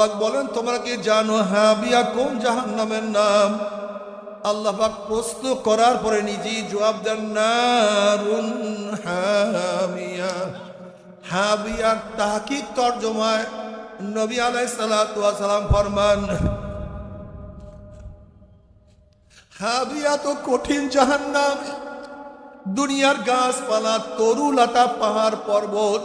আল্লাহবাক বলেন, তোমরা কি জানো হাবিয়া কোন জাহান্নামের নাম? আল্লাহবাক প্রশ্ন করার পরে নিজেই জবাব দেন, নারুন হামিয়া। হাবিয়ার তাহাকিক তর্জমায় নবী আলাই ফরমান, হাবিয়া তো কঠিন জাহান্নাম, দুনিয়ার গাছপালা তরুলতা পাহাড় পর্বত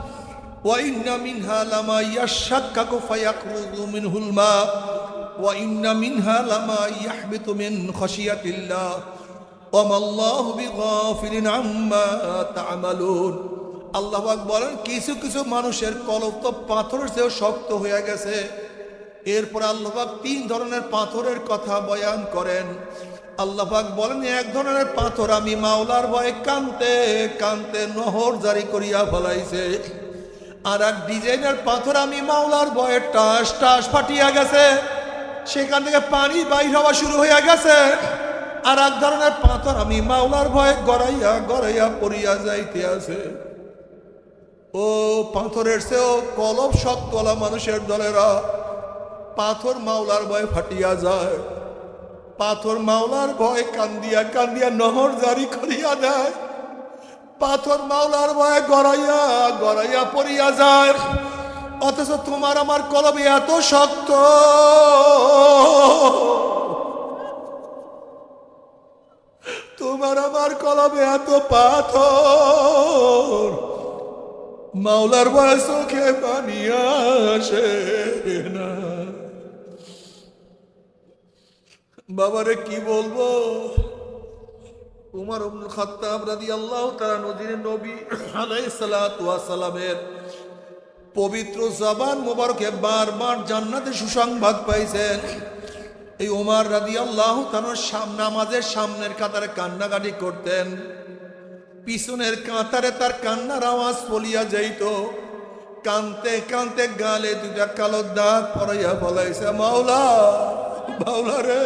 وإن منها لما يشكك فيخرج منه الماء وإن منها لما يحبط من خشية الله وما الله بغافل عما تعملون আল্লাহ বলেন কিছু কিছু মানুষের কলব তো পাথরের চেয়েও শক্ত হয়ে গেছে এরপর আল্লাহবাক তিন ধরনের পাথরের কথা বয়ান করেন আল্লাহবাক বলেন এক ধরনের পাথর আমি মাওলার ভয়ে কানতে কানতে নহর জারি করিয়া ফলাইছে আর এক ডিজাইনের পাথর আমি মাওলার ভয়ে টাস টাস ফাটিয়া গেছে। সেখান থেকে পানি বাইর হওয়া শুরু হইয়া গেছে। আর এক ধরনের পাথর আমি মাওলার ভয়ে গড়াইয়া গড়াইয়া পড়িয়া যাইতে আছে। ও পাথরের চেয়েও কলব শক্তওয়ালা মানুষের দলেরা, পাথর মাওলার ভয়ে ফাটিয়া যায়। পাথর মাওলার ভয়ে কান্দিয়া কান্দিয়া নহর জারি করিয়া দেয়। পাথর মাওলার ভয়ে গড়াইয়া গড়াইয়া পড়িয়া যায়। অথচ তোমার আমার কলবে এত শক্ত। তোমার আমার কলবে এত পাথর। মাওলার ভয়ে চোখে পানি আসে না। বাবারে কি বলব? উমর ইবনুল খাত্তাব রাদিয়াল্লাহু তাআলা নদীর নবী আলাইহিস সালাতু ওয়াস সালামের পবিত্র জবান মোবারকে বারবার জান্নাতে সুসংবাদ পাইছেন। এই ওমর রাদিয়াল্লাহু তাআলার সামনে নামাজের সামনের কাতারে কান্নাকাটি করতেন। পিছনের কাতারে তার কান্নার আওয়াজ ফলিয়া যাইত। কানতে কানতে গালে দুটা কালো দাগ পরাইয়া বলাইছে মাওলা মাওলা রে।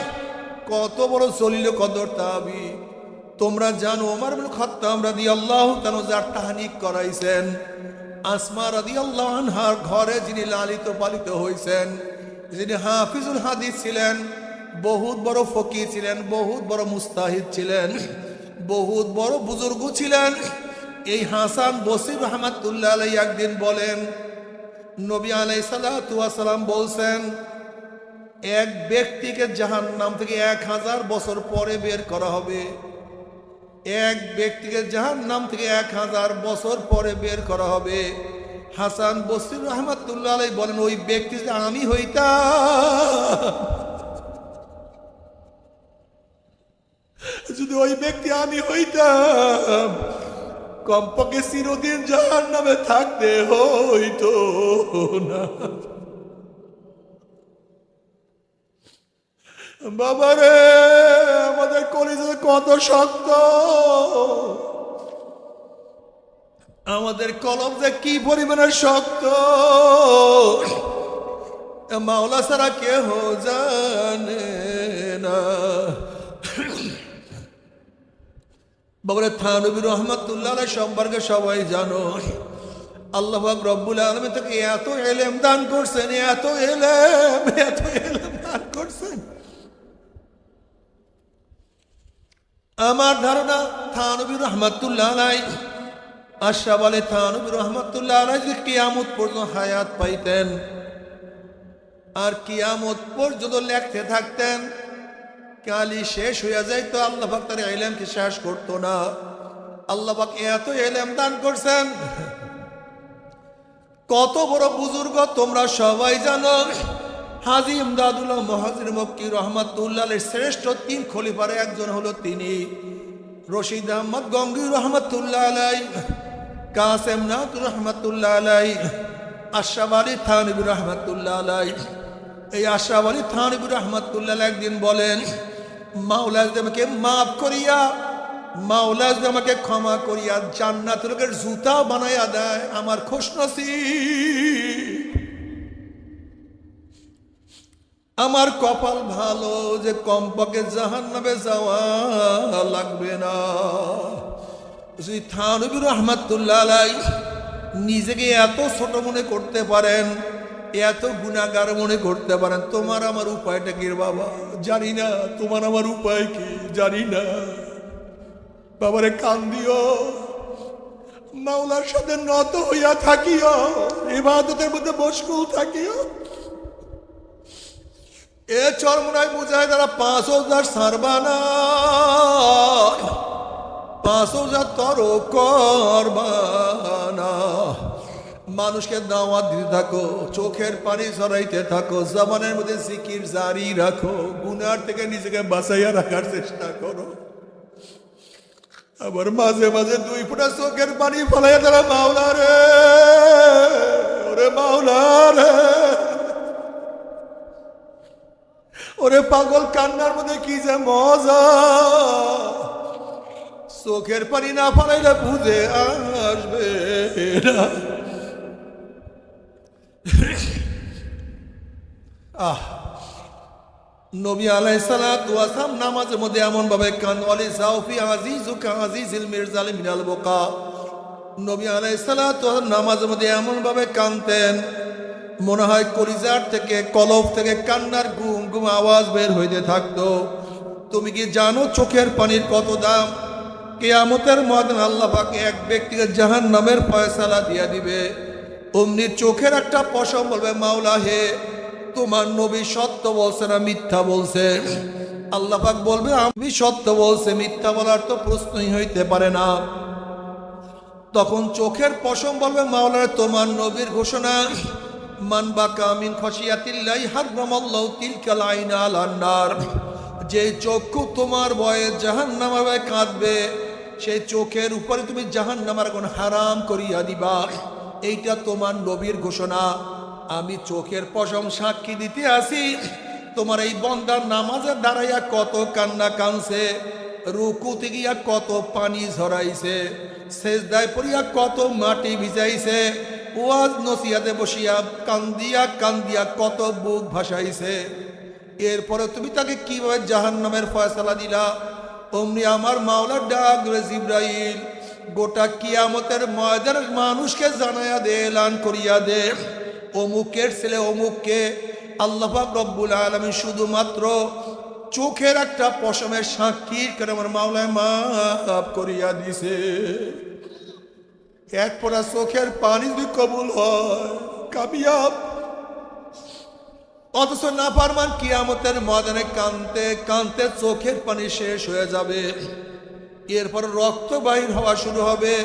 কত বড় সলিল কদর তাবি তোমরা জানো ওমর বিন খাত্তাব রাদিয়াল্লাহু তাআলা যার তাহনিক করাইছেন। আসমা রাদিয়াল্লাহু আনহার ঘরে যিনি লালিত পালিত হয়েছেন যিনি হাফিজুল হাদিস ছিলেন, বহুত বড় ফকির ছিলেন, বহুত বড় মুস্তাহিদ ছিলেন, বহুত বড় বুজুর্গ ছিলেন। এই হাসান বসির রহমাতুল্লাহ আলাই একদিন বলেন, নবী আলাই সালাম বলছেন এক ব্যক্তিকে জাহান নাম থেকে এক হাজার বছর পরে বের করা হবে। এক ব্যক্তিকে জাহান নাম থেকে এক হাজার বছর পরে বের করা হবে। হাসান বসির রহমাতুল্লাহ বলেন, ওই ব্যক্তি আমি হইতাম, যদি ওই ব্যক্তি আমি হইতাম, কমপক্ষে চিরদিন জাহান নামে থাকতে হইতো না। বাবারে, আমাদের কলেজে কত শক্ত আমাদের কলম যে কি পরিমাণে শক্ত? মাওলা সারা কেহ জানে না। বাবরে, থানবী রহমতুল্লাহ সম্পর্কে সবাই জানো। আল্লাহ রব্বুল আলমী থেকে এত এলেম দান করছেন, এত এলেম এত এলেম দান করছেন। আমার ধারণা, থানবী রহমতুল্লাহ আলাই আশা বলে থানবী রহমতুল্লাহ আলাই যে কিয়ামত পর্যন্ত হায়াত পাইতেন আর কিয়ামত পর্যন্ত লেখতে থাকতেন কালি শেষ হইয়া যাইতো, আল্লাহ পাক তার এলেমকে শেষ করতো না। আল্লাহ এত এলেম দান করছেন। কত বড় বুজুর্গ তোমরা সবাই জানো হাজি ইমদাদুল্লাহ মহাজির মক্কি রহমাতুল্লাহের শ্রেষ্ঠ তিন খলিফারে একজন হলো তিনি। রশিদ আহমদ গঙ্গি রহমতুল্লাহ আলাই, কাসেম নাথ রহমতুল্লাহ আলাই, আশরাফ আলী থানবী রহমতুল্লাহ আলাই। এই আশরাফ আলী থানবী রহমতুল্লাহ একদিন বলেন, মাওলা মাফ করিয়া, মাওলা আমাকে ক্ষমা করিয়া জান্নাত লোকের জুতা বানাইয়া দেয়, আমার খুশ নসিব। আমার কপাল ভালো যে কমপক্ষে জাহান নামে যাওয়া লাগবে না। শ্রী থানবির রহমাতুল্লাহ আলাই নিজেকে এত ছোট মনে করতে পারেন, এত গুণাগার মনে করতে পারেন, তোমার আমার উপায়টা কি বাবা? জানি না, তোমার আমার উপায় কি? জানি না। বাবারে কান দিও। মাওলার সাথে নত হইয়া থাকিও, ইবাদতের মধ্যে মশগুল থাকিও। এ চরমনায় বুঝায় তারা পাঁচ হাজার সারবানা পাঁচ হাজার তর করবানা মানুষকে দাওয়াত দিতে থাকো, চোখের পানি সরাইতে থাকো জমানের মধ্যে জিকির জারি রাখো, গুনার থেকে নিজেকে বাঁচাইয়া রাখার চেষ্টা করো। আবার মাঝে মাঝে দুই ফুটা চোখের পানি ফলাইয়া তারা মাওলা রে, ওরে মাওলা রে। ওরে পাগল কান্নার মধ্যে কি যে মজা? চোখের পানি না ফলাইলে বুঝে আসবে আহ, নবী আলাইসালাম নামাজের মধ্যে এমন ভাবে কান আলী সাউফি আজিজ আজিজিল মির্জাল মিনাল বোকা। নবী আলাইসালাম নামাজের মধ্যে এমন ভাবে কানতেন মনে হয় কলিজার থেকে, কলব থেকে কান্নার গুম গুম আওয়াজ বের হইতে থাকতো। তুমি কি জানো চোখের পানির কত দাম? কেয়ামতের ময়দান আল্লাহ পাকে এক ব্যক্তিকে জাহান নামের ফয়সালা দিয়া দিবে। অমনি চোখের একটা পশম বলবে, মাওলা হে, তোমার নবী সত্য বলছে না মিথ্যা বলছে? আল্লাহ পাক বলবে, আমি সত্য বলছে, মিথ্যা বলার তো প্রশ্নই হইতে পারে না। তখন চোখের পশম বলবে, মাওলার, তোমার নবীর ঘোষণা মান বাকা মিন খসিয়াতিল্লাহি হাররামাল্লাহু তিলকাল আইনা আলান যে চক্ষু তোমার ভয়ে জাহান্নামে কাঁদবে সেই চোখের উপরে তুমি জাহান্নামার কোন হারাম করিয়া দিবা। এইটা তোমার নবীর ঘোষণা। আমি চোখের পশম সাক্ষী দিতে আসি। তোমার এই বন্দার নামাজের দাঁড়াইয়া কত কান্না কানছে, রুকুতে গিয়া কত পানি ঝরাইছে, সেজদায় পড়িয়া কত মাটি ভিজাইছে ওয়াজ নসিয়াতে বসিয়া কান্দিয়া কান্দিয়া কত বুক ভাসাইছে। এরপরে তুমি তাকে কীভাবে জাহান নামের ফয়সালা দিলা? অমনি আমার মাওলার ডাক জিব্রাইল, গোটা কিয়ামতের ময়দান মানুষকে জানাইয়া দে, এলান করিয়া দে। অমুকের ছেলে অমুককে আল্লাহ রব্বুল আলমী শুধুমাত্র চোখের একটা পশমের সাক্ষী করে আমার মাওলায় মাফ করিয়া দিছে। এক পড়া চোখের পানি যদি কবুল হয়, কামিয়াব। অথচ না পারমান কিয়ামতের ময়দানে কানতে কানতে চোখের পানি শেষ হয়ে যাবে। এরপর রক্ত বাহির হওয়া শুরু হবে।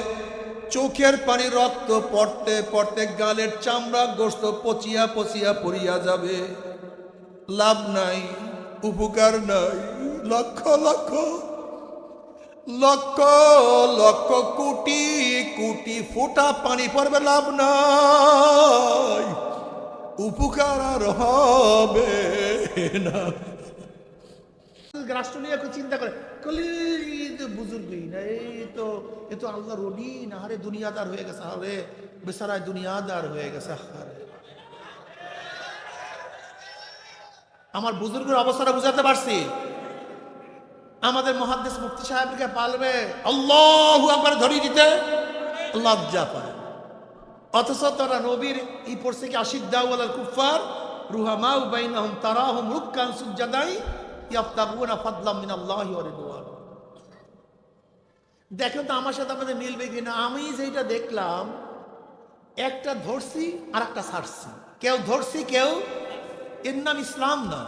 চোখের পানি রক্ত পড়তে পড়তে গালের চামড়া গোস্ত পচিয়া পচিয়া পড়িয়া যাবে। লাভ নাই, উপকার নাই, লক্ষ লক্ষ লক্ষ লক্ষ কোটি কোটি ফোঁটা পানি পড়বে, লাভ নাই। উপকার আর হবে না। রাষ্ট্র নিয়ে চিন্তা করে। বুজুর্গই না, এই তো, এ তো আল্লাহ রলি না, আরে দুনিয়াদার হয়ে গেছে, আরে বেচারায় দুনিয়াদার হয়ে গেছে আমার বুজুর্গের অবস্থাটা বুঝাতে পারছি? আমাদের মহাদেশ মুফতি সাহেবকে পালবে আল্লাহ একবার ধরিয়ে দিতে। লজ্জা পায়। অথচ তারা নবীর ই পড়ছে কি আশিদ দাউল কুফার রুহামা উবাইনাহুম তারাহুম রুক্কান সুজ্জাদাই ইয়াফতাগুনা ফাদলাম মিনাল্লাহি ওয়া রিদওয়ান। দেখো তো আমার সাথে আমাদের মিলবে কিনা? আমি যেটা দেখলাম, একটা ধরছি আর একটা ছাড়ছি। কেউ ধরছি, কেউ এর নাম ইসলাম না